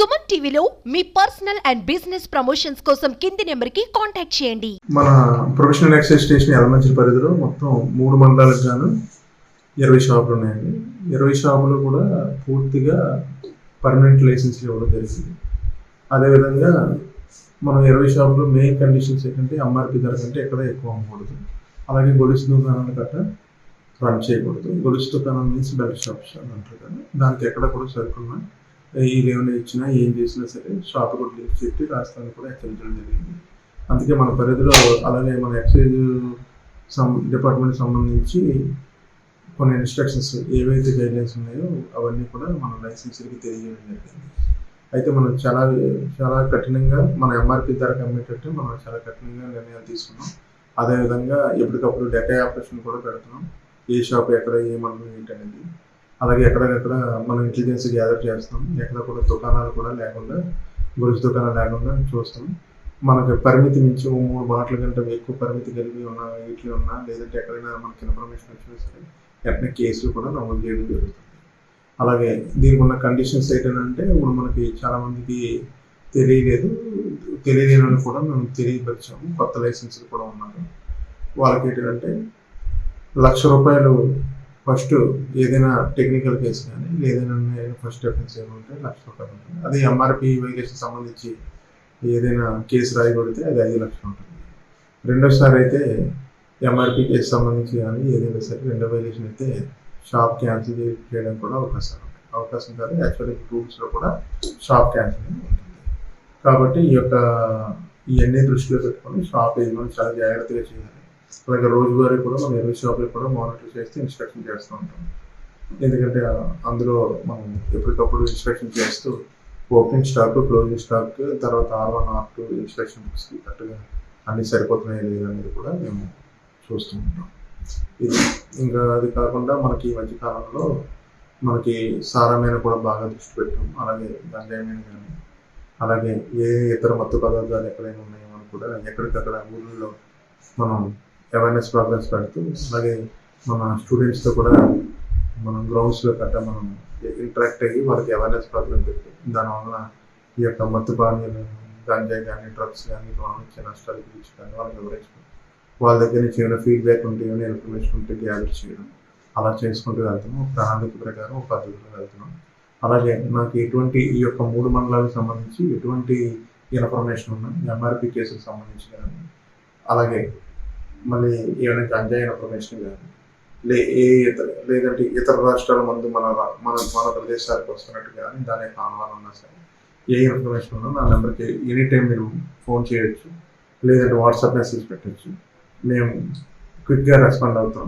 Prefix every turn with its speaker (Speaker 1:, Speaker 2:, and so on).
Speaker 1: సుమన్ టీవీలో మీ personal and business promotions కోసం కింది నెంబర్కి కాంటాక్ట్ చేయండి.
Speaker 2: మన ప్రొఫెషనల్ ఎక్సైజ్ స్టేషన్ ఎలమంచి పరిధిలో మొత్తం మూడు మండలాలకు గాను ఇరవై షాపులు ఉన్నాయండి. ఇరవై షాపులు కూడా పూర్తిగా పర్మనెంట్ లైసెన్స్ ఇవ్వడం జరిగింది. అదేవిధంగా మనం ఇరవై షాపులు మెయిన్ కండిషన్స్ ఏంటంటే ఎంఆర్పి ధర కంటే ఎక్కడ ఎక్కువ అమ్మకూడదు. అలాగే గొలుసు దుకాణాలు గట్ట రన్ చేయకూడదు. గొలుసు దుకాణం మీన్స్ బెల్ట్ షాప్స్ అని అంటారు కానీ దానికి ఎక్కడ కూడా సరుకున్నా ఇది ఏమైనా ఇచ్చినా ఏం చేసినా సరే షాప్ కూడా లింక్ చెప్పి రాష్ట్రాన్ని కూడా హెచ్చరించడం జరిగింది. అందుకే మన పరిధిలో అలాగే మన ఎక్సైజ్ సం డిపార్ట్మెంట్ సంబంధించి కొన్ని ఇన్స్ట్రక్షన్స్ ఏవైతే గైడ్లైన్స్ ఉన్నాయో అవన్నీ కూడా మన లైసెన్స్కి తెలియజేయడం జరిగింది. అయితే మనం చాలా చాలా కఠినంగా మన ఎంఆర్పి ధర అమ్మేటట్టు మనం చాలా కఠినంగా నిర్ణయాలు తీసుకున్నాం. అదేవిధంగా ఎప్పటికప్పుడు డేటా ఆపరేషన్ కూడా పెడుతున్నాం. ఏ షాప్ ఎక్కడ ఏమన్నా ఏంటనేది. అలాగే ఎక్కడికక్కడ మనం ఇంటెలిజెన్స్ గ్యాదర్ చేస్తాం ఎక్కడ కూడా దుకాణాలు కూడా లేకుండా గొలుసు దుకాణాలు లేకుండా చూస్తాం మనకి పరిమితి మించి మూడు బాటల కంటే ఎక్కువ పరిమితి కలిగి ఉన్న వీటిలో ఉన్నా లేదంటే ఎక్కడైనా మనకి ఇన్ఫర్మేషన్ వచ్చినా సరే వెంటనే కేసులు కూడా నమోదు చేయడం జరుగుతుంది. అలాగే దీనికి ఉన్న కండిషన్స్ ఏంటంటే ఇప్పుడు మనకి చాలామందికి తెలియలేదు. తెలియలేని కూడా మేము తెలియపరిచాము. కొత్త లైసెన్సులు కూడా ఉన్నారు. వాళ్ళకి ఏంటంటే లక్ష రూపాయలు ఫస్ట్ ఏదైనా టెక్నికల్ కేసు కానీ ఏదైనా ఫస్ట్ డిఫరెన్స్ ఏమంటే లక్ష రూపాయలు ఉంటుంది. అది ఎంఆర్పి వైలేషన్ సంబంధించి ఏదైనా కేసు రాయబడితే అది ఐదు లక్షలు ఉంటుంది. రెండోసారి అయితే ఎంఆర్పి కేసు సంబంధించి కానీ ఏదైనా సరే రెండో వైలేషన్ అయితే షాప్ క్యాన్సిల్ చేయడం కూడా అవకాశం ఉంటుంది. అవకాశం కాదు యాక్చువల్లీ రూల్స్లో కూడా షాప్ క్యాన్సిల్ ఉంటుంది. కాబట్టి ఈ యొక్క ఇవన్నీ దృష్టిలో పెట్టుకొని షాప్ యజమాని చాలా జాగ్రత్తగా చేయాలి. అలాగే రోజువారీ కూడా మనం ఇరవై షాపులకు కూడా మానిటర్ చేస్తే ఇన్స్ట్రక్షన్ చేస్తూ ఉంటాం. ఎందుకంటే అందులో మనం ఎప్పటికప్పుడు ఇన్స్ట్రక్షన్ చేస్తూ ఓపెనింగ్ స్టాక్ క్లోజింగ్ స్టాక్ తర్వాత R one R two instruction బుక్స్కి కరెక్ట్గా అన్ని సరిపోతున్నాయి లేదా అనేది కూడా మేము చూస్తూ ఉంటాం. ఇది ఇంకా అది కాకుండా మనకి ఈ మధ్య కాలంలో మనకి సారా మీద కూడా బాగా దృష్టి పెట్టాం అలాగే గంజాయి మీద కానీ అలాగే ఏ ఇతర మత్తు పదార్థాలు ఎక్కడైనా ఉన్నాయో అని కూడా ఎక్కడికక్కడ ఊళ్ళో మనం అవేర్నెస్ ప్రోగ్రామ్స్ పెడుతూ అలాగే మన స్టూడెంట్స్తో కూడా మనం గ్రౌండ్స్లో కట్ట మనం ఇంటరాక్ట్ అయ్యి వాళ్ళకి అవేర్నెస్ ప్రోగ్రామ్ పెట్టి దానివల్ల ఈ యొక్క మత్తు పానీయాలు గంజాయి కానీ డ్రగ్స్ కానీ వల్ల వచ్చే నష్టాల గురించి కానీ వాళ్ళకి వివరించడం వాళ్ళ దగ్గర నుంచి ఏమైనా ఫీడ్బ్యాక్ ఉంటే ఏమైనా ఇన్ఫర్మేషన్ ఉంటే గ్యాదర్ చేయడం. అలా చేసుకుంటూ వెళ్తున్నాం. ఒక ప్రణాళిక ప్రకారం ఒక పద్ధతిలో వెళ్తున్నాం. అలాగే నాకు ఎటువంటి ఈ యొక్క మూడు మండలాలకు సంబంధించి ఎటువంటి ఇన్ఫర్మేషన్ ఉన్నా ఎంఆర్పి కేసుకు సంబంధించి కానీ అలాగే మళ్ళీ ఏమైనా గంజాయి ఇన్ఫర్మేషన్ కానీ లే ఏ ఇతర లేదంటే ఇతర రాష్ట్రాల మందు మన రా- మన మన ప్రదేశాలకు వస్తున్నట్టు కానీ దాని యొక్క ఆహ్వానం ఉన్నా సరే ఏ ఇన్ఫర్మేషన్ ఉన్నా నా నెంబర్కి ఎనీ టైం మీరు ఫోన్ చేయొచ్చు లేదంటే వాట్సాప్ మెసేజ్ పెట్టచ్చు. మేము క్విక్గా రెస్పాండ్ అవుతాం.